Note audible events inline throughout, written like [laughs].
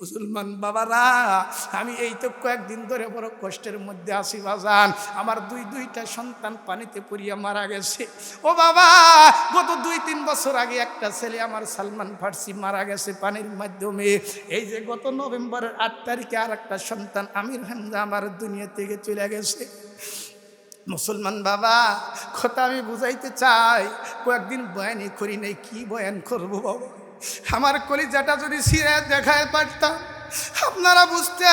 মুসলমান বাবারা, আমি এই তো কয়েকদিন ধরে বড় কষ্টের মধ্যে আসি বাজান। আমার দুই দুইটা সন্তান পানিতে পড়িয়া মারা গেছে। ও বাবা, গত দুই তিন বছর আগে একটা ছেলে আমার সালমান ফার্সি মারা গেছে পানির মাধ্যমে। এই যে গত নভেম্বরের আট তারিখে আর একটা সন্তান আমির হামজা আমার দুনিয়া থেকে চলে গেছে। মুসলমান বাবা, কথা আমি বুঝাইতে চাই, কয়েকদিন বয়ানই করি নাই, কি বয়ান করব বাবা? আমার কলিজাটা যদি সিরে দেখায় পারতাম, আপনারা বুঝতে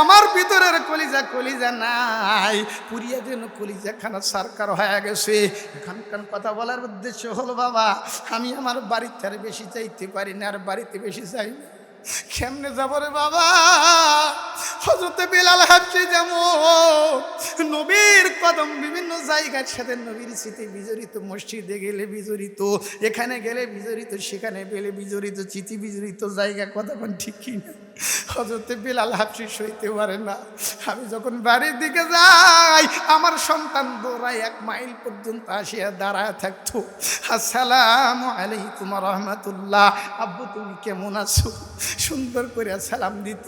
আমার ভিতরের কলিজা কলিজা নাই। পুরিয়া যেন কলিজা খানা সরকার হয়ে গেছে। এখানকার কথা বলার উদ্দেশ্য হলো, বাবা, আমি আমার বাড়িতে আর বেশি চাইতে পারি না, আর বাড়িতে বেশি চাই না। কেমনে যাব রে বাবা? হজরতে বিলাল হাবছি যেমন, নবীর কদম বিভিন্ন জায়গার সাথে নবীর স্মৃতি বিজড়িত, মসজিদে গেলে বিজড়িত, এখানে গেলে বিজড়িত, সেখানে গেলে বিজড়িত, চিঠি বিজড়িত জায়গা কোন ঠিক কিনা? হজরতে বিলাল হাবসি সইতে পারে না। আমি যখন বাড়ির দিকে যাই, আমার সন্তান দৌড়ায় এক মাইল পর্যন্ত আসিয়া দাঁড়ায় থাকতো। আসসালাম আলাইকুম রহমতুল্লাহ। আব্বু, তুমি কেমন আছো? সুন্দর করে সালাম দিত।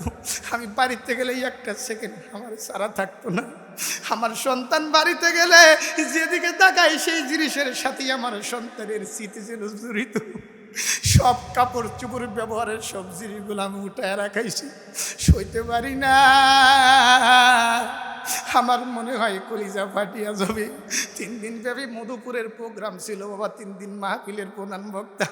আমি বাড়িতে গেলে একটা সেকেন্ড আমার সারা থাকতো না। আমার সন্তান বাড়িতে গেলে যেদিকে তাকাই সেই জিনিসের সাথেই আমার সন্তানের স্মৃতি ছিল জড়িত। সব কাপড় চুপড় ব্যবহারের সব জিনিসগুলো আমি উঠায় রাখাইছি। সইতে পারি না। আমার মনে হয় কলিজা ফাটিয়া যাবে। তিন দিন ব্যাপী মধুপুরের প্রোগ্রাম ছিল বাবা, তিন দিন মাহফিলের প্রধান বক্তা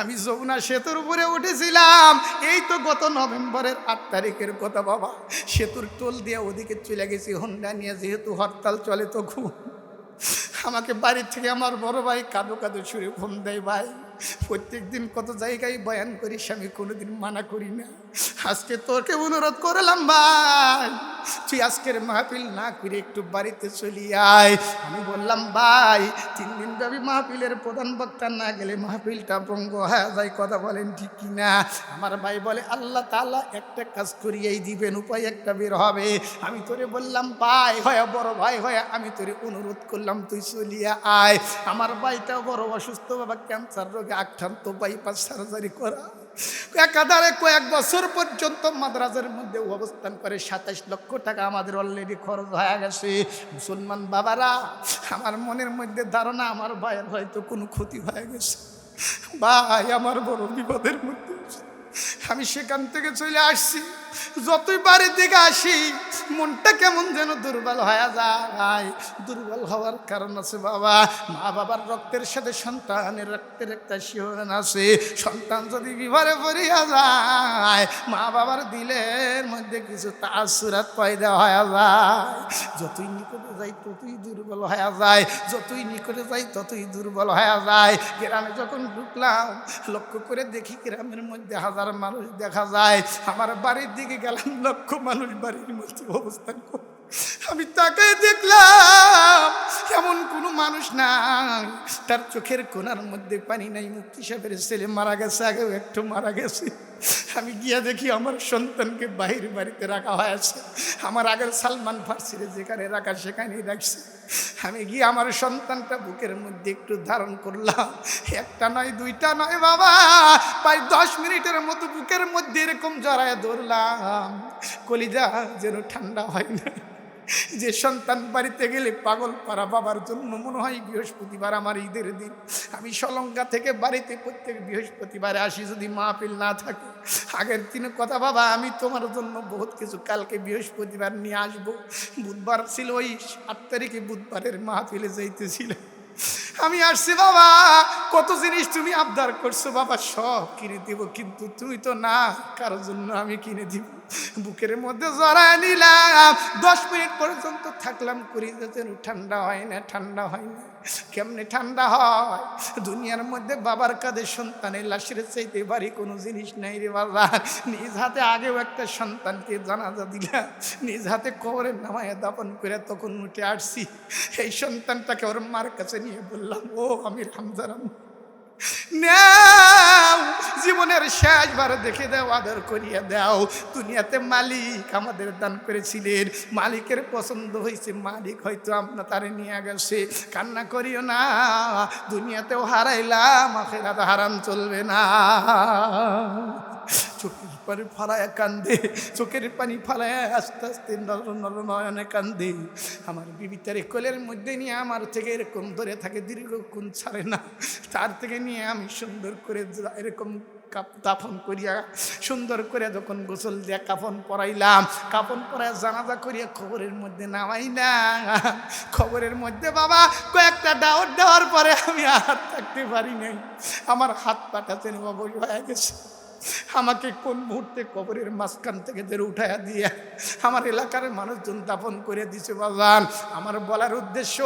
আমি। যমুনা সেতুর উপরে উঠেছিলাম। এই তো গত নভেম্বরের আট তারিখের কথা বাবা। সেতুর টোল দিয়ে ওদিকে চলে গেছি, হন্ডা নিয়ে যেহেতু হরতাল চলে তো খুব আমাকে বাড়ির থেকে আমার বড় ভাই কাঁদো কাঁদো ছুঁড়ে ফোন দেয় ভাই। প্রত্যেক দিন কত জায়গায় বয়ান করি আমি কোনোদিন মানা করি না। আজকে তোকে অনুরোধ করলাম ভাই, তুই আজকের মাহফিল না করে একটু বাড়িতে চলি আয়। আমি বললাম, ভাই, তিন দিন ব্যাপী মাহফিলের প্রধান বক্তা না গেলে মাহফিলটা ভঙ্গ হয়ে যায়, কথা বলেন ঠিক কিনা? আমার ভাই বলে, আল্লাহ তাআলা একটা কাজ করিয়েই দিবেন, উপায় একটা বের হবে। আমি তোরে বললাম, ভাই, হয় বড় ভাই হয় আমি তোরে অনুরোধ করলাম, তুই চলিয়া আয়। আমার ভাইটা বড় অসুস্থ, বাবা ক্যান্সার রোগে আক্রান্ত বাইপাস সার্জারি করা। একাধারে কয়েক বছর পর্যন্ত মাদ্রাজের মধ্যে অবস্থান করে সাতাশ লক্ষ টাকা আমাদের অলরেডি খরচ হয়ে গেছে। মুসলমান বাবারা, আমার মনের মধ্যে ধারণা, আমার ভাইয়ের হয়তো কোনো ক্ষতি হয়ে গেছে। ভাই, আমার বড় বিপদের মধ্যে আমি সেখান থেকে চলে আসছি। যতই বাড়ির দিকে আসি, মনটা কেমন যেন দুর্বল হয়ে যায়। দুর্বল হওয়ার কারণ আছে বাবা, মা বাবার রক্তের সাথে সন্তানের রক্তের একটা শিহরণ আছে। সন্তান যদি বিবারে পড়িয়া যায়, মা বাবার দিলের মধ্যে কিছু তাসুরাত পয়দা হয়ে যায়। যতই নিকটে যাই, ততই দুর্বল হয়ে যায়। যতই নিকটে যাই, ততই দুর্বল হয়ে যায়। গ্রামে যখন ঢুকলাম, লক্ষ্য করে দেখি গ্রামের মধ্যে হাজার মানুষ দেখা যায়। আমার বাড়ির দিকে গেলাম, লক্ষ মানুষ বাড়ির মধ্যে অবস্থান করে। আমি তাকে দেখলাম, এমন কোনো মানুষ নাই। তার চোখের কোনার মধ্যে পানি নাই। মুক্তি সাহেবের ছেলে মারা গেছে, আগেও একটু মারা গেছে। আমি গিয়া দেখি আমার সন্তানকে বাহির বাড়িতে রাখা হয়েছে। আমার আগের সালমান ফার্সিরে যেখানে রাখা, সেখানেই রাখছে। আমি গিয়ে আমার সন্তানটা বুকের মধ্যে একটু ধারণ করলাম। একটা নয়, দুইটা নয় বাবা, প্রায় দশ মিনিটের মতো বুকের মধ্যে এরকম জড়ায় ধরলাম। কলিজা যেন ঠান্ডা হয় না। [laughs] যে সন্তান বাড়িতে গেলে পাগল পাড়া বাবার জন্য মনে হয় বৃহস্পতিবার আমার ঈদের দিন। আমি সলঙ্কা থেকে বাড়িতে প্রত্যেক বৃহস্পতিবারে আসি যদি মাহফিল না থাকে। আগের দিনে কথা, বাবা, আমি তোমার জন্য বহুত কিছু কালকে বৃহস্পতিবার নিয়ে আসব। বুধবার ছিল ওই আট তারিখে বুধবারের মাহফিলে যাইতেছিলাম। আমি আসছি, বাবা, কত জিনিস তুমি আবদার করছ, বাবা, সব কিনে দিব, কিন্তু তুমি তো না, কারোর জন্য আমি কিনে দিব। বুকের মধ্যে জড়ায় নিলাম। দশ মিনিট পর্যন্ত থাকলাম, করি যেন ঠান্ডা হয় না, ঠান্ডা হয় না। কেমনে ঠান্ডা হয়? দুনিয়ার মধ্যে বাবার কাঁধে সন্তানের লাশের চাইতে বাড়ি কোনো জিনিস নাই রে বাবা। নিজ হাতে আগেও একটা সন্তানকে জানাজা দিলাম। নিজ হাতে কবরের নামায় দাপন করে তখন উঠে আসছি। এই সন্তানটাকে ওর মার কাছে নিয়ে বললাম, ও আমি রামজারাম নাও, জীবনের শেষবার দেখে দাও, আদর করিয়া দাও। দুনিয়াতে মালিক আমাদের দান করেছিলেন। মালিকের পছন্দ হয়েছে, মালিক হয়তো আপনার তারে নিয়ে গেছে। কান্না করিও না, দুনিয়াতেও হারাইলাম, আখেরাতে হারাম চলবে না। চোখের পানি ফালায় কান্দে, চোখের পানি ফালায় আস্তে আস্তে নর নয়নে কান্দে। আমার বিবিতারে কোলের মধ্যে নিয়ে আমার থেকে এরকম ধরে থাকে, দীর্ঘক্ষণ ছাড়ে না। তার থেকে নিয়ে আমি সুন্দর করে এরকম দাফন করিয়া, সুন্দর করে যখন গোসল দিয়া কাফন পরাইলাম, কাফন পরায় জানাজা করিয়া খবরের মধ্যে নামাই না খবরের মধ্যে, বাবা, কয়েকটা ডাউট দেওয়ার পরে আমি আর থাকতে পারি নাই। আমার হাত পাটা বাবু হয়ে গেছে। আমাকে কোন মুহূর্তে কবরের মাঝখান থেকে ধরে উঠাইয়া দিয়া আমার এলাকার মানুষজন দাফন করে দিছে বাজান আমার বলার উদ্দেশ্য,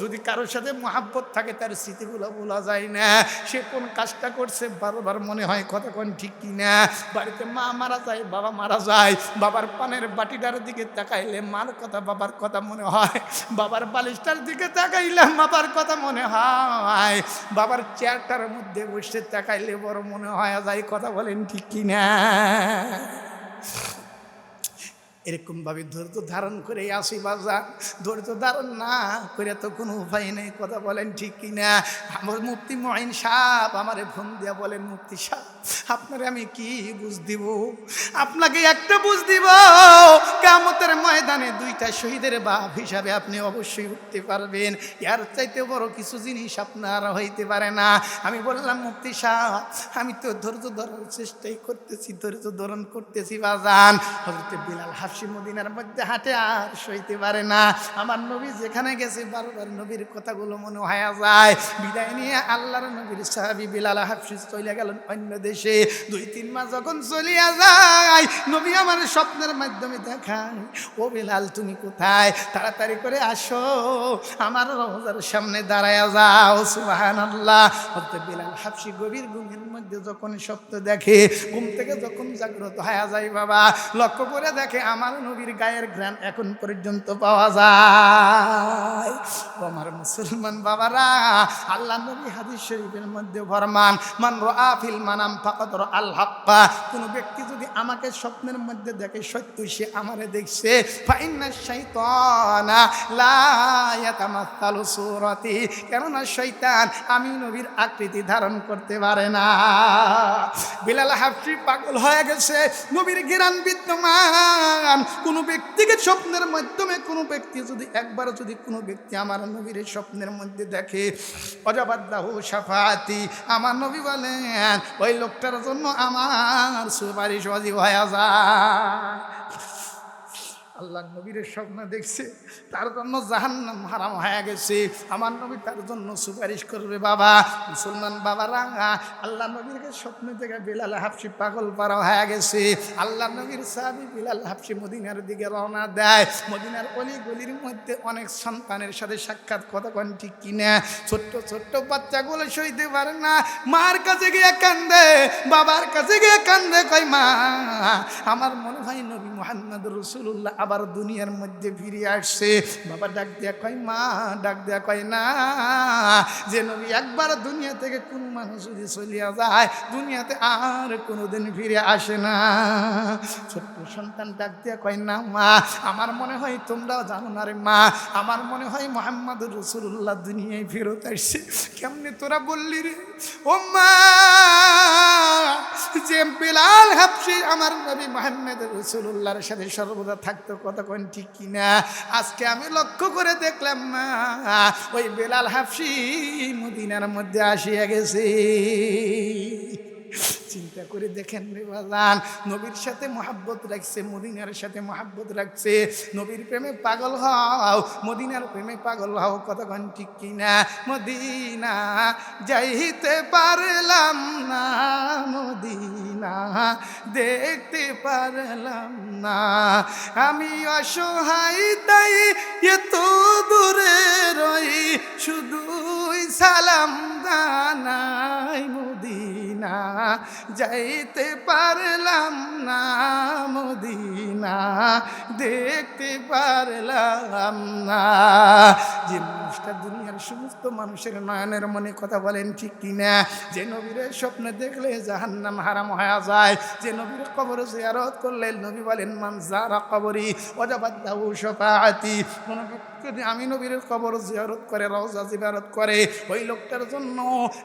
যদি কারোর সাথে মহাব্বত থাকে তার স্মৃতিগুলো বলা যায় না। সে কোন কাজটা করছে বারবার মনে হয় কথা কোন ঠিক কি না। বাড়িতে মা মারা যায়, বাবা মারা যায়। বাবার পানের বাটিটার দিকে তাকাইলে মার কথা, বাবার কথা মনে হয়। বাবার বালিশটার দিকে তাকাইলে বাবার কথা মনে হয়। বাবার চেয়ারটার মধ্যে বসে তাকাইলে বড় মনে হয় যায় কথা বলেন ঠিক কি না এরকমভাবে ধৈর্য ধারণ করে আসি বাজার। ধৈর্য ধারণ না করে তো কোনো উপায় নেই। কথা বলেন ঠিক কিনা আমার মুক্তি মহিন সাপ আমারে ফোন দিয়া বলেন মুক্তি সাপ আপনারে আমি কি বুঝ দিব? আপনাকে একটা বুঝ দিব। কামতের ময়দানে দুইটা শহীদের বাপ হিসাবে আপনি অবশ্যই উঠতে পারবেন। ইয়ার চাইতে বড় কিছু জিনিস আপনার হইতে পারে না। আমি বললাম মুক্তি সাহ আমি তো ধৈর্য ধরার চেষ্টাই করতেছি, ধৈর্য ধরন করতেছি বাজান। হজরতে বিলাল মদিনার মধ্যে হাঁটে আর সইতে পারে না। আমার নবী যেখানে গেছে, বারবার নবীর কথাগুলো মনে হয় যায় বিদায় নিয়ে আল্লাহর নবীর সাহাবি বিলাল হাফসি চলে গেলেন অন্য দেশে। দুই, তিন মাস যখন চলিয়া যায়, নবী আমার স্বপ্নের মাধ্যমে দেখায়, ও বিলাল, তুমি কোথায়? তাড়াতাড়ি করে আসো। আমার রহজার সামনে দাঁড়ায়া যাও। সুবাহান আল্লাহ বিলাল হাফসি গভীর ঘুমের মধ্যে যখন স্বপ্ন দেখে, ঘুম থেকে যখন জাগ্রত হয়ে যায় বাবা, লক্ষ্য করে দেখে আমার নবীর গায়ের ঘ্রাণ এখন পর্যন্ত পাওয়া যায়। আমার মুসলমান বাবারা, আল্লাহ নবী হাদিস শরীফের মধ্যে ফরমান, মান রাফিল মানাম ফাকাদ আল হাক্কা কোন ব্যক্তি যদি আমাকে স্বপ্নের মধ্যে দেখে সত্য সে আমারে দেখছে, ফাইন্না শাইতানা লা ইয়াতামাসসালু সূরাতি, কেননা শৈতান আমি নবীর আকৃতি ধারণ করতে পারে না। বিলাল হাফসি পাগল হয়ে গেছে, নবীর জ্ঞান বিদ্যমান। কোনো ব্যক্তিকে স্বপ্নের মাধ্যমে, কোনো ব্যক্তি যদি একবার যদি কোনো ব্যক্তি আমার নবীর স্বপ্নের মধ্যে দেখে, অজাবাদ্দাহ সাফাতি আমার নবী বলেন, ওই লোকটার জন্য আমার সুপারিশ অজি হয়ে যায়। আল্লাহ নবীর স্বপ্ন দেখছে, তার জন্য জাহান্নাম হারাম হয়ে গেছে। আমার নবী তার জন্য সুপারিশ করবে বাবা, মুসলমান বাবারা, আল্লাহ নবীর স্বপ্ন থেকে বিলাল হাফসি পাগল পারা হয়ে গেছে। আল্লাহ নবীর সাহাবি বিলাল হাফসি মদিনার দিকে রওনা দেয়। মদিনার অলি গলির মধ্যে অনেক সন্তানের সাথে সাক্ষাৎ কন ঠিক কিনা? ছোট্ট ছোট্ট বাচ্চাগুলো সইতে পারে না। মার কাছে গিয়ে কান্দে, বাবার কাছে গিয়ে কান্দে কই মা, আমার মনে হয় নবী মোহাম্মদ রসুল্লাহ আবার দুনিয়ার মধ্যে ফিরে আসছে। বাবা ডাক দেয়া কয়, মা, ডাক দেয়া কয়, না, যে নবী একবার দুনিয়া থেকে কোন মানুষ যদি চলিয়া যায়, দুনিয়াতে আর কোনোদিন ফিরে আসে না। ছোট্ট সন্তান ডাক দেয়া কয়, না, মা, আমার মনে হয় তোমরাও জানো না রে মা, আমার মনে হয় মোহাম্মদ রসুল্লাহ দুনিয়ায় ফেরত আসছে। কেমনে তোরা বললি রে? ও মা যে বিলাল হাফসি, আমার নবী মোহাম্মদ রসুল্লাহর সাথে সর্বদা থাকতো, কতক্ষণ ঠিক কিনা? আজকে আমি লক্ষ্য করে দেখলাম, মা, ওই বেলাল হাফসি মদিনার মধ্যে আসিয়া গেছে। চিন্তা করে দেখেন রেবাজান নবীর সাথে মহাব্বত রাখছে, মদিনার সাথে মহাব্বত রাখছে। নবীর প্রেমে পাগল হও, মদিনার প্রেমে পাগল হও কতক্ষণ ঠিক কিনা? মদিনা, যাইতে পারলাম না, মদিনা, দেখতে পারলাম না। আমি অসহায়, তাই এত দূরে রই, শুধুই সালাম দানাই মদিনা, যাইতে পারলাম না মদিনা, দেখতে পারলাম না। যে মানুষটা দুনিয়ার সমস্ত মানুষের নয়নের মনে কথা বলেন ঠিক কিনা? যে নবীর স্বপ্নে দেখলে জাহান্নাম হারাম হয়ে যায়। যে নবীর কবর জিয়ারত করলে নবী বলেন, মান যারা কবরি অজাবাদ দাউ সফাআতি কোন ব্যক্তি আমি নবীর কবর জিয়ারত করে, রওজা জিয়ারত করে, ওই লোকটার জন্য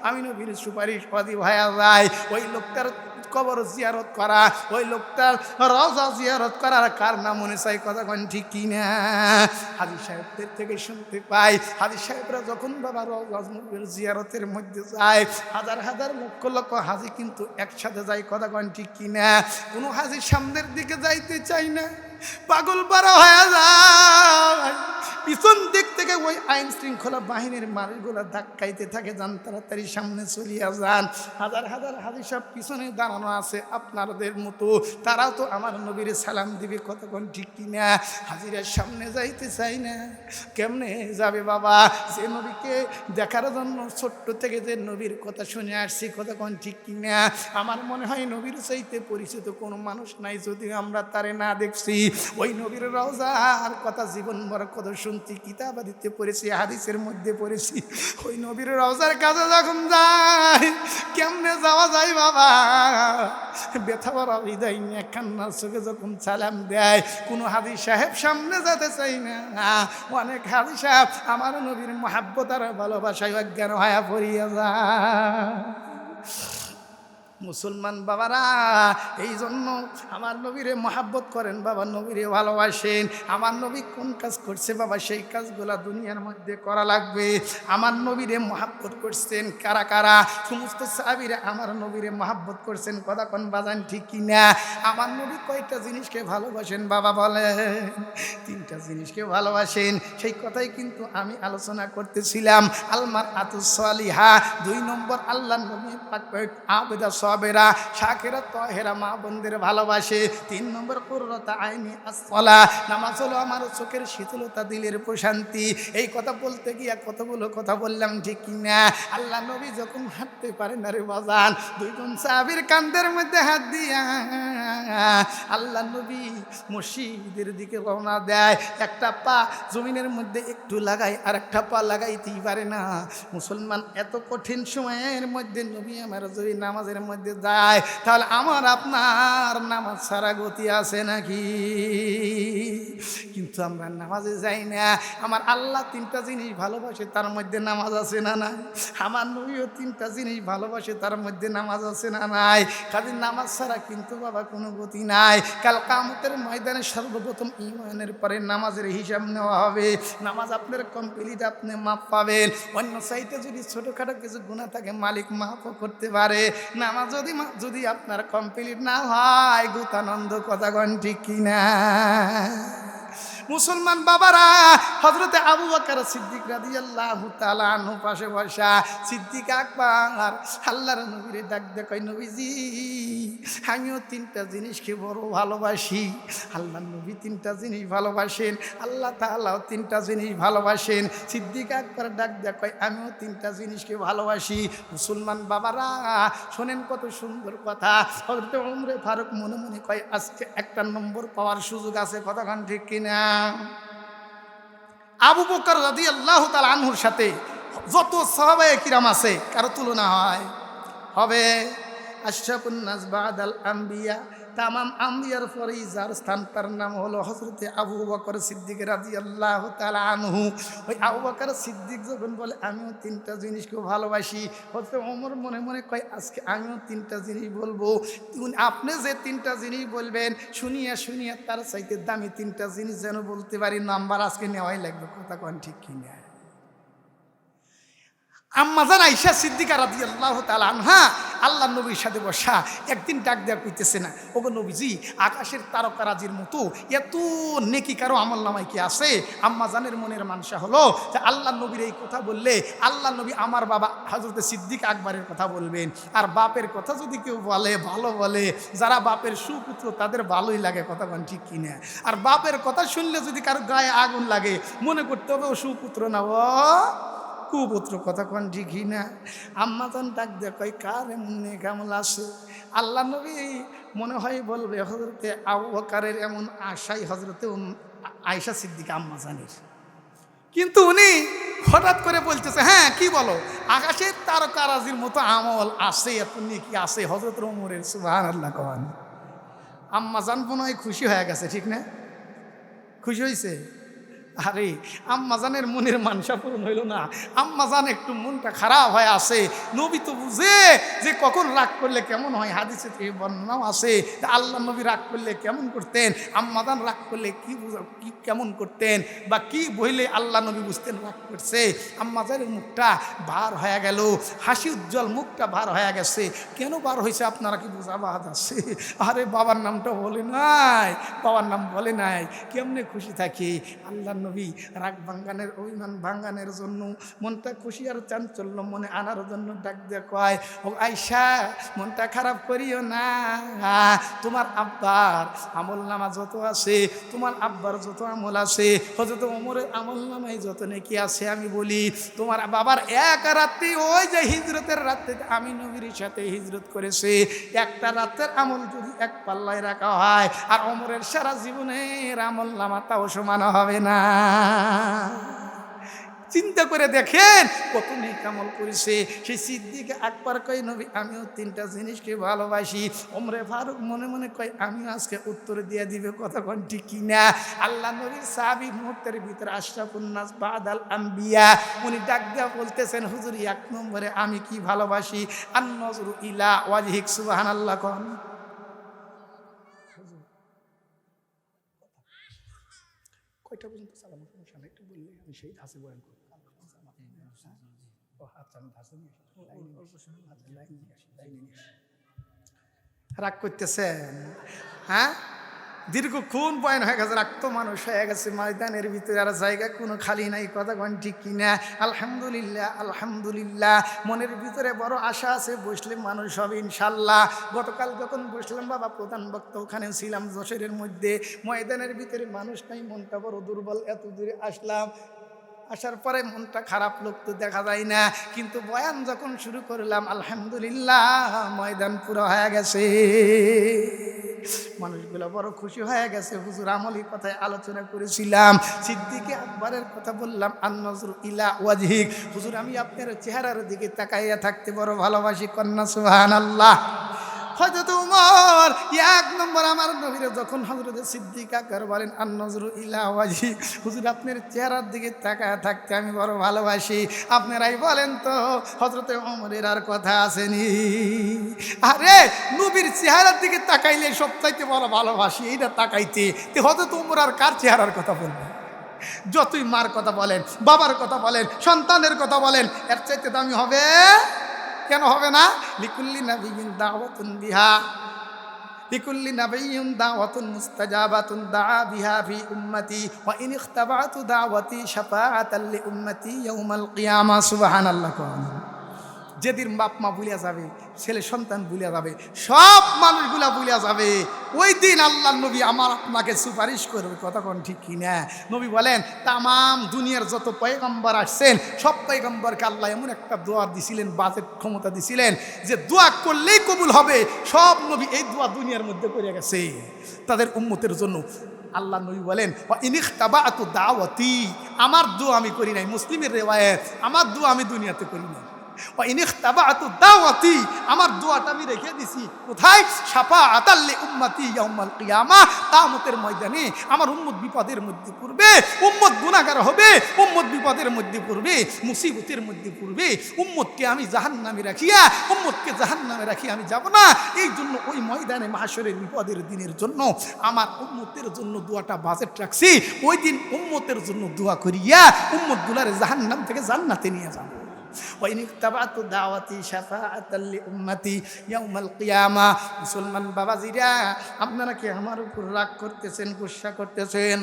আমি নবীর সুপারিশ পাদি হয়ে যায়। ওই লোকটার কবর জিয়ারত করা, ওই লোকটার রওজা জিয়ারত করার কার নাম মনে চাই কথা কন ঠিক কিনা হাজি সাহেবদের থেকে শুনতে পাই। হাজি সাহেবরা যখন বাবা রওজা নবীর জিয়ারতের মধ্যে যায়, হাজার হাজার লক্ষ লক্ষ হাজি কিন্তু একসাথে যায় কথা কন ঠিক কিনা কোনো হাজি সামনের দিকে যাইতে চাই না। পাগল পারা হয়ে যায়। পিছন দিক থেকে ওই আইন শৃঙ্খলা বাহিনীর মানুষগুলো ধাক্কাইতে থাকে, যান তাড়াতাড়ি সামনে চলিয়া যান। হাজার হাজার হাজির সব পিছনে দাঁড়ানো আছে আপনাদের মতো। তারাও তো আমার নবীর সালাম দিবে কতক্ষণ ঠিক কিনা? হাজিরার সামনে যাইতে চাই না। কেমনে যাবে বাবা? যে নবীকে দেখার জন্য ছোট্ট থেকে যে নবীর কথা শুনে আসছি কতক্ষণ ঠিক কিনা? আমার মনে হয় নবীর চাইতে পরিচিত কোনো মানুষ নাই যদি আমরা তারে না দেখছি। ওই নবীর রওজার কথা জীবন জীবনভর কত শুনছি, কিতাব দিতে পড়েছি, হাদিসের মধ্যে পড়েছি। ওই নবীর রওজার কাছে যখন যায় কেমনে যাওয়া যায় বাবা? ব্যথা বড় হৃদয় নিয়ে কান্নার চোখে যখন সালাম দেয়, কোনো হাদি সাহেব সামনে যেতে চাই না। অনেক হাদি সাহেব আমার নবীর মহাব্বত আর ভালোবাসায় অজ্ঞান হয়ে পড়িয়া যায়। মুসলমান বাবারা এই জন্য আমার নবীরে মহাব্বত করেন, বাবা নবীরে ভালোবাসেন। আমার নবী কোন কাজ করছে বাবা, সেই কাজগুলা দুনিয়ার মধ্যে করা লাগবে। আমার নবীরে মহাব্বত করছেন কারা কারা? সমস্ত সাহাবিরে আমার নবীরে মহাব্বত করছেন, কথা কোন বাজান ঠিক কিনা? আমার নবী কয়েকটা জিনিসকে ভালোবাসেন বাবা বলেন? তিনটা জিনিসকে ভালোবাসেন। সেই কথাই কিন্তু আমি আলোচনা করতেছিলাম। আলমার আতুসালিহা দুই নম্বর আল্লাহ নবী পাক আবেদা সবেরা শাকেরা তহেরা মা বোনদের ভালোবাসে। তিন নম্বর কুররতা আইনি আসলা নামাজ হলো আমার চোখের শীতলতা, দিলের প্রশান্তি। এই কথা বলতে গিয়া কতগুলো কথা বললাম, ঠিক কিনা আল্লাহ নবী যখন হাঁটতে পারে না রে বাজান, দুইজন সাহাবির কান্দের মধ্যে হাত দিয়া আল্লাহ নবী মসজিদের দিকে রওনা দেয়। একটা পা জমিনের মধ্যে একটু লাগাই আর একটা পা লাগাইতেই পারে না। মুসলমান এত কঠিন সময়ের মধ্যে নবী আমার যদি নামাজের মধ্যে যায়, তাহলে আমার আপনার নামাজ সারা গতি আছে নাকি? কিন্তু আমরা নামাজে যাই না, আমার আল্লাহ তিনটা জিনিস ভালোবাসে, তার মধ্যে নামাজ আছে না নাই? আমার নবীও তিনটা জিনিস ভালোবাসে, তার মধ্যে নামাজ আছে না নাই? কাজে নামাজ ছাড়া কিন্তু বাবা কোনো গতি নাই। কাল কামতের ময়দানে সর্বপ্রথম ইমানের পরে নামাজের হিসাব নেওয়া হবে। নামাজ আপনার কমপ্লিট আপনি মাপ পাবেন। অন্য সাইডে যদি ছোটোখাটো কিছু গুণা থাকে, মালিক মাফও করতে পারে। নামাজ যদি যদি আপনার কমপ্লিট না হয় গুতানন্দ কথা ঠিক কিনা? মুসলমান বাবারা হজরতে আবু বাকার সিদ্দিক রাদি আল্লাহ তালানু পাশে বসা, সিদ্দিক আকবর, আল্লাহর নবীরে ডাক দেখাই নবীজি, আমিও তিনটা জিনিসকে বড় ভালোবাসি। আল্লাহ নবী তিনটা জিনিস ভালোবাসেন, আল্লাহ তাল্লাহ তিনটা জিনিস ভালোবাসেন। সিদ্দিক আকবর ডাক দেখাই আমিও তিনটা জিনিসকে ভালোবাসি। মুসলমান বাবারা, শোনেন কত সুন্দর কথা। হজরতে উমরে ফারুক মনে মনে কয়, আজকে একটা নম্বর পাওয়ার সুযোগ আছে কতক্ষণ ঠিক কিনা? আবু বকর রাজি আল্লাহ তাল আনহুর সাথে যত সাহাবায়ে কিরাম আছে, কারও তুলনা হয়। হবে আশরাফুন্নাস বাদাল আম্বিয়া তামাম আম্বিয়ার পরেই যার স্থান তার নাম হলো হজরতে আবু বকর সিদ্দিক রাজি আল্লাহ আনহু। ওই আবু বকর সিদ্দিক যখন বলে, আমিও তিনটা জিনিস খুব ভালোবাসি। হজরত ওমর মনে মনে কয়, আজকে আমিও তিনটা জিনিস বলব। আপনি যে তিনটা জিনিস বলবেন, শুনিয়া শুনিয়া তার চাইতে দামি তিনটা জিনিস যেন বলতে পারি, নাম্বার আজকে নেওয়াই লাগবে। কথা কন ঠিক কিনা? আম্মাজান আইসা সিদ্দিকা রাদি আল্লাহ তালা আনহা, আল্লাহ নবীর সাথে বসা, একদিন ডাক দেওয়া কইতেছে না, ওগো নবীজি, আকাশের তারকারাজির মতো এত নেকি কারও আমল নামায় কি আছে? আম্মাজানের মনের মানসা হলো যে আল্লাহ নবীর এই কথা বললে, আল্লাহ নবী আমার বাবা হাজরতে সিদ্দিক আকবরের কথা বলবেন। আর বাপের কথা যদি কেউ বলে, ভালো বলে, যারা বাপের সুপুত্র তাদের ভালোই লাগে, কথা কোন ঠিক কিনা? আর বাপের কথা শুনলে যদি কারও গায়ে আগুন লাগে, মনে করতে হবে ও সুপুত্র না ও কুপুত্র কথা কন ঠিকই না? আম্মাজান ডাক দিয়ে, কয়, কার এমন কেমন আসে আল্লাহ নবী মনে হয় বলবে হজরতে আবু বকারের এমন আশাই হজরতে আয়সা সিদ্দিকা আম্মাজানের কিন্তু উনি হঠাৎ করে বলতেছে হ্যাঁ কি বলো? আকাশের তারকারাজির মতো আমল আছে, এত কি আছে হজরত রমরের সুবাহ আল্লাহ কহান আম্মা জান মনে হয় খুশি হয়ে গেছে, ঠিক না? খুশি হয়েছে আরে আম্মাজানের মনের মানসা পূরণ হইল না। আম্মাজান একটু মনটা খারাপ হয়ে আছে। নবী তো বুঝে যে কখন রাগ করলে কেমন হয়, হাদিসে এই বর্ণনাও যে আল্লাহ নবী রাগ করলে কেমন করতেন আম্মাজান রাগ করলে কি বুঝা- কি কেমন করতেন বা কি বইলে আল্লাহ নবী বুঝতেন রাগ করছে। আম্মাজানের মুখটা বার হয়ে গেল, হাসি উজ্জ্বল মুখটা বার হয়ে গেছে। কেন বার হয়েছে আপনারা কি বোঝা বাদ আছে? আরে, বাবার নামটা বলে নাই, বাবার নাম বলে নাই। কেমনে খুশি থাকি? আল্লাহ নবী, রাগ ভাঙ্গানের, অভিমান ভাঙ্গানের জন্য, মনটা খুশি আর চাঞ্চল্য মনে আনার জন্য ডাক দিয়ে কয়, ও আয়সা মনটা খারাপ করিও না। তোমার আব্বার আমল নামা যত আছে, তোমার আব্বার যত আমল আছে হয়তো ওমরের আমল নামায় যত নাকি আছে, আমি বলি, তোমার বাবার এক রাত্রি ওই যে হিজরতের রাত্রে আমি নবীর সাথে হিজরত করেছে। একটা রাতের আমল যদি এক পাল্লায় রাখা হয়, আর অমরের সারা জীবনের আমল নামা তাও সমান হবে না। চিন্তা করে দেখেন, কত নেই কামল করেছে। সেই সিদ্দিকে আকবর কয়, নবী, আমিও তিনটা জিনিসকে ভালোবাসি। ওমরে ফারুক মনে মনে কয়, আমিও আজকে উত্তর দিয়ে দিবে। কোন ঠিক কিনা? আল্লাহ নবীর সাহাবি মুহূর্তের ভিতরে আশরাফুন্নাস বাদাল আম্বিয়া, উনি ডাক দেওয়া বলতেছেন, হুজুর, এক নম্বরে আমি কি ভালোবাসি? আর নজরু ইলা ওয়াজহিক সুবাহান আল্লাহ কন। কয়টা পর্যন্ত চালানো সমস্যা নেই। একটু বললে আমি সেই ধাসে বয়ান করব। ও হাত আমি ধাসে আসি। লাইনে নিয়ে আসি, লাইনে নিয়ে আসি। রাগ করতেছেন? হ্যাঁ? দীর্ঘক্ষণ বয়ান হয়ে গেছে, রাক্ত মানুষ হয়ে গেছে ময়দানের ভিতরে, আর জায়গা কোনো খালি নাই, কথা কোন ঠিক কিনা? আলহামদুলিল্লাহ আলহামদুলিল্লাহ। মনের ভিতরে বড় আশা আছে, বসলে মানুষ হবে ইনশাল্লাহ। গতকাল যখন বসলাম, বাবা প্রধান বক্তা ওখানে ছিলাম যশোরের মধ্যে। ময়দানের ভিতরে মানুষ নাই, মনটা বড় দুর্বল, এত দূরে আসলাম। আসার পরে মনটা খারাপ লোক তো দেখা যায় না। কিন্তু বয়ান যখন শুরু করলাম, আলহামদুলিল্লাহ, ময়দান পুরো হয়ে গেছে। মানুষগুলো বড় খুশি হয়ে গেছে। হুজুর আমলি কথায় আলোচনা করেছিলাম। সিদ্দিকে আকবরের কথা বললাম, আন্নজর ইলা ওয়াজহিক। হুজুর, আমি আপনার চেহারার দিকে তাকাইয়া থাকতে বড় ভালোবাসি, কন্যা সুহান আল্লাহ হজরত উমর এক নম্বর আমার নবীরে যখন হজরত সিদ্দিকা কর বলেন আর নজরু ইলাওয়াজি হুজুর, আপনার চেহারার দিকে তাকায় থাকতে আমি বড় ভালোবাসি। আপনারাই বলেন তো হজরতে অমরের আর কথা আসেনি। আরে, নবীর চেহারার দিকে তাকাইলে সবচাইতে বড় ভালোবাসি, এইটা তাকাইতে। তে হজরত আর কার চেহারার কথা বলবেন যতই মার কথা বলেন, বাবার কথা বলেন, সন্তানের কথা বলেন, এর চাইতে দামি হবে কেন হবে না লিকুল্লি নবীন দাওয়াতুন বিহা লিকুল্লি নবীন দাওয়াতুন মুস্তাজাবাতুন দা বিহা ফি উম্মতি ওয়া ইন ইখতাবাতু দাওয়াতি শাফাআতাল লি উম্মতি ইয়াউমাল কিয়ামা সুবহানাল্লাহ কোন যেদিন বাপ মা ভুলিয়া যাবে, ছেলে সন্তান ভুলিয়া যাবে, সব মানুষগুলা ভুলিয়া যাবে, ওই দিন আল্লাহ নবী আমার আপনাকে সুপারিশ করবে। কোন ঠিক কি না নবী বলেন, তামাম দুনিয়ার যত পয়গম্বর আসছেন, সব পয়গম্বরকে আল্লাহ এমন একটা দোয়া দিছিলেন, বাজেট ক্ষমতা দিছিলেন, যে দোয়া করলেই কবুল হবে। সব নবী এই দোয়া দুনিয়ার মধ্যে করে গেছে। তাদের উন্মতের জন্য আল্লাহ নবী বলেন ইনিখতাবা এত দাওয়াতি আমার দোয়া আমি করি নাই। মুসলিমের রেওয়ায়ত, আমার দোয়া আমি দুনিয়াতে করি নাই। আমার দোয়াটা আমি রেখে দিছি। কোথায়? সাপা আতাল্লে উম্মাতি ইয়াউমাল কিয়ামা। তামতের ময়দানে আমার উম্মত বিপদের মধ্যে পড়বে, উম্মত গুনাহগার হবে, উম্মত বিপদের মধ্যে পড়বে, মুসিবতের মধ্যে পড়বে। উম্মতকে আমি জাহান্নামে রাখিয়া, উম্মতকে জাহান্নামে রাখি আমি যাব না। এই জন্য ওই ময়দানে মাসরের বিপদের দিনের জন্য আমার উম্মতের জন্য দোয়াটা বাজেট রাখছি। ওই দিন উম্মতের জন্য দোয়া করিয়া উম্মত গুলারে জাহান্নাম থেকে জান্নাতে নিয়ে যাব। ওয়াইন ইত্তাবাতু দাওয়াতি শাফাআতাল উম্মতি ইয়াউমাল কিয়ামা মুসলমান বাবাজিরা, আপনারা কি আমার উপর রাগ করতেছেন, গুসা করতেছেন?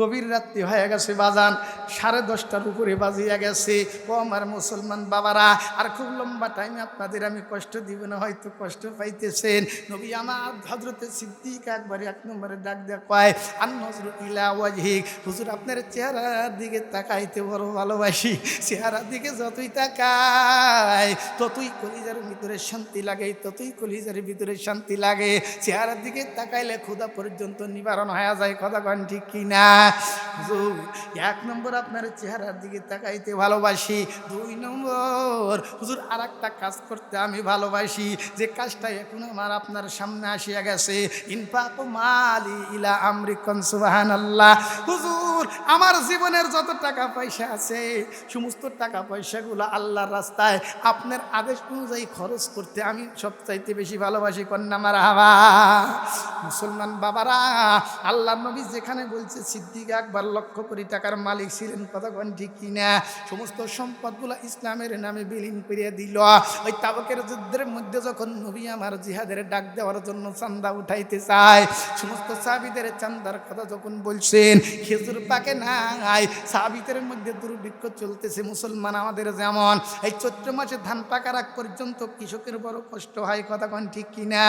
গভীর রাত্রি হয়ে গেছে বাজান, সাড়ে দশটার উপরে বাজিয়া গেছে। ও আমার মুসলমান বাবারা, আর খুব লম্বা টাইমে আপনাদের আমি কষ্ট দিব না, হয়তো কষ্ট পাইতেছেন। নবী আমার হজরতে সিদ্দিক একবারে এক নম্বরে ডাক দেয়া কয় আর নজরুল ইলা ওয়াজহিক, হুজুর আপনার চেহারার দিকে তাকাইতে বড় ভালোবাসি। চেহারার দিকে যতই তাকায় ততই কলিজার ভিতরে শান্তি লাগে, ততই কলিজার ভিতরে শান্তি লাগে। চেহারার দিকে তাকাইলে ক্ষুধা পর্যন্ত নিবারণ হয়ে যায়, কথা কন ঠিক কিনা? এক নম্বর আপনার চেহারার দিকে তাকাইতে ভালোবাসি। দুই নম্বর, হুজুর আর একটা কাজ করতে আমি ভালোবাসি। যে কাজটা এখন আমার আপনার সামনে আসিয়া গেছে। ইনফাক মালি ইলা আমরিকন সুবাহান আল্লাহ হুজুর, আমার জীবনের যত টাকা পয়সা আছে, সমস্ত টাকা পয়সাগুলো আল্লাহর রাস্তায়, আপনার আদেশ অনুযায়ী খরচ করতে আমি সবচাইতে বেশি ভালোবাসি কন্যা মারা হাবা মুসলমান বাবারা আল্লাহ নবী যেখানে বলছে, সিদ্দিক একবার লক্ষ কোটি টাকার মালিক ছিলেন কন ঠিক কিনা? সমস্ত সম্পদগুলো ইসলামের নামে বিলীন করিয়ে দিল। ওই তাবকের যুদ্ধের মধ্যে যখন নবী আমার জিহাদের ডাক দেওয়ার জন্য চান্দা উঠাইতে চায়, সমস্ত সাবিদের চান্দার কথা যখন বলছেন, খেজুর পাকে নাই সাবিতের মধ্যে দুর্ভিক্ষ চলতেছে, মুসলমান আমাদের যেমন। এই চৈত্র মাসে ধান পাকার আগ পর্যন্ত কৃষকের বড় কষ্ট হয় কথা কন ঠিক কিনা?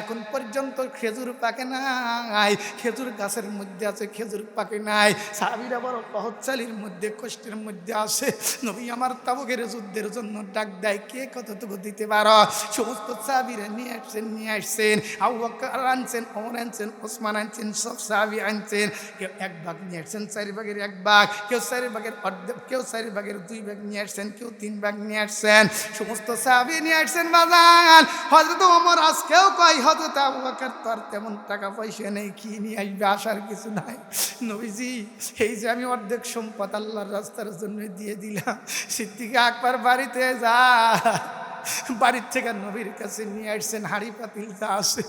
এখন পর্যন্ত খেজুর পাকে নাই, খেজুর গাছের মধ্যে আছে, খেজুর পাকে নাই। সাবিরা বড় কহচালির মধ্যে, কষ্টের মধ্যে আছে। নবী আমার তাবকের যুদ্ধের জন্য ডাক দেয়, কে কতটুকু দিতে পারো? সমস্ত সাবিরা নিয়ে আসছেন নিয়ে আসছেন। বকর আনছেন, ওমর আনছেন, ওসমান আনছেন, সব সাহাবি আনছেন। কেউ এক ভাগ নিয়ে আসছেন, চারি ভাগের এক ভাগ। কেউ চারি ভাগের অর্ধেক, কেউ চারি ভাগের দুই ভাগ নিয়ে আসছেন, কেউ তিন ভাগ নিয়ে আসছেন। সমস্ত সাহাবি নিয়ে আসছেন বাজান হজরত ওমর আজকেও কয় হজরত আবু বকর তোর তেমন টাকা পয়সা নেই, কি নিয়ে আসবে, আসার কিছু নাই। নবীজি, এই যে আমি অর্ধেক সম্পদ আল্লাহর রাস্তার জন্য দিয়ে দিলাম, সিদ্দিকা আকবার বাড়িতে যা। বাড়ির থেকে নবীর কাছে নিয়ে আসছেন, হাড়ি পাতিল যা আছে।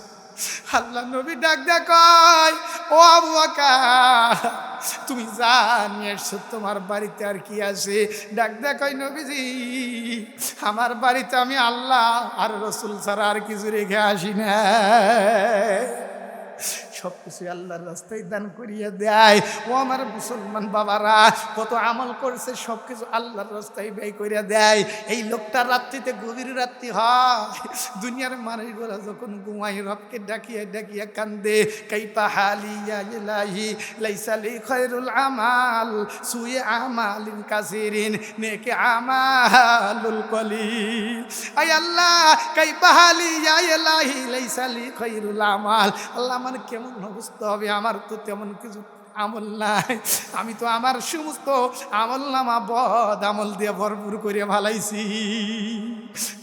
আল্লাহ নবী ডাক দেখায় ও আবু বকর, তুমি যা নিয়ে এসছো তোমার বাড়িতে আর কি আছে? ডাক দেখাই নবীজি, আমার বাড়িতে আমি আল্লাহ আর রসুল ছাড়া আর কিছু রেখে আসি না সব কিছু আল্লাহর রাস্তায় দান করিয়া দেয়। ও আমার মুসলমান বাবারা, কত আমল করছে সব কিছু আল্লাহর রাস্তায় ব্যয় করিয়া দেয়। এই লোকটা রাত্রিতে গভীর রাত্রি হয়। দুনিয়ার মানুষগুলা যখন ঘুমাই রবকে ডাকিয়া ডাকিয়া কান্দে কাইপা হালিয়া ইলাহি লাইসালি খয়রুল আমাল সুয়ে আমালিন কাসিরিন, নেকে আমালুল কলিল। আই আল্লাহ কাইপা হালিয়া ইলাহি লাইসালি খয়রুল আমাল। আল্লাহ আমার কেমন অবস্থা হবে আমার তো তেমন কিছু আমল নাই। আমি তো আমার সমস্ত আমল নামা বদ আমল দিয়ে ভরপুর করে ভালাইছি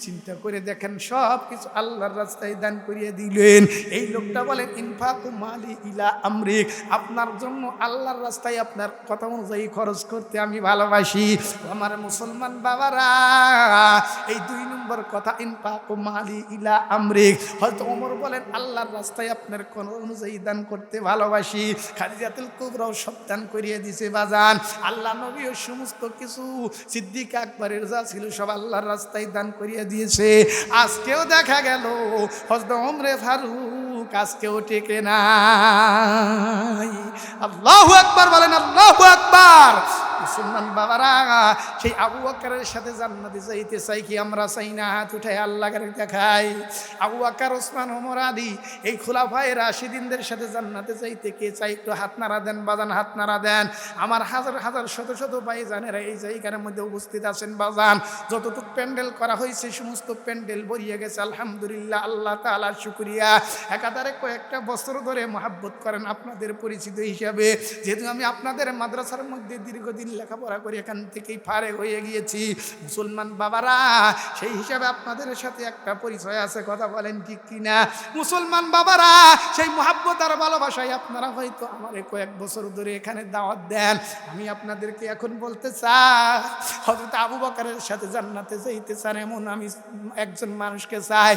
চিন্তা করে দেখেন সব কিছু আল্লাহর রাস্তায় দান করিয়ে দিলেন। এই লোকটা বলেন, ইনফাক মালি ইলা আমরিক। আপনার জন্য আল্লাহর রাস্তায় আপনার কথা অনুযায়ী খরচ করতে আমি ভালোবাসি। আমার মুসলমান বাবারা, এই দুই নম্বর কথা, ইনফাক মালি ইলা আমরিক। হয়তো ওমর বলেন, আল্লাহর রাস্তায় আপনার কোন অনুযায়ী দান করতে ভালোবাসি। খালিজাতুল কুবরাও সব দান করিয়ে দিছে, বাজান। আল্লাহ নবীও সমস্ত কিছু সিদ্দিক আকবরের যা ছিল সব আল্লাহর রাস্তায় দান করিয়ে দিয়েছে। আজকেও দেখা গেল হজদ ওমরে ফারুক আজকেও টেকে নাই। আল্লাহ আকবার বলেন, আল্লাহ আকবার। মুসলমান বাবারা, সেই আবু আকারের সাথে জান্নাতে যাইতে চাই কি আমরা চাই না? হাত উঠাই আল্লাহকে দেখাই আবু আকার ওসমান ওমর আলী এই খোলা ভাই রাশিদিনদের সাথে জান্নাতে যাইতে কে চাই একটু হাত নাড়া দেন, বাজান হাত নাড়া দেন। আমার হাজার হাজার, শত শত ভাই জানেরা এই জায়গার মধ্যে উপস্থিত আছেন, বাজান। যতটুকু প্যান্ডেল করা হয়েছে, সমস্ত প্যান্ডেল ভরিয়ে গেছে, আলহামদুলিল্লাহ, আল্লাহ তালা শুক্রিয়া। একাধারে কয়েকটা বছর ধরে মহাব্বত করেন আপনাদের পরিচিত হিসাবে। যেহেতু আমি আপনাদের মাদ্রাসার মধ্যে দীর্ঘদিন লেখাপড়া করে এখান থেকেই ফারে হয়ে গিয়েছি। মুসলমান বাবারা, সেই হিসাবে আপনাদের সাথে একটা পরিচয় আছে, কথা বলেন ঠিক কিনা? মুসলমান বাবারা, সেই মহাব্বত আর ভালোবাসায় আপনারা হয়তো আমার কয়েক বছর ধরে এখানে দাওয়াত দেন। আমি আপনাদেরকে এখন বলতে চাই হজরত আবু বকারের সাথে জান্নাতে যাইতে চান এমন আমি একজন মানুষকে চাই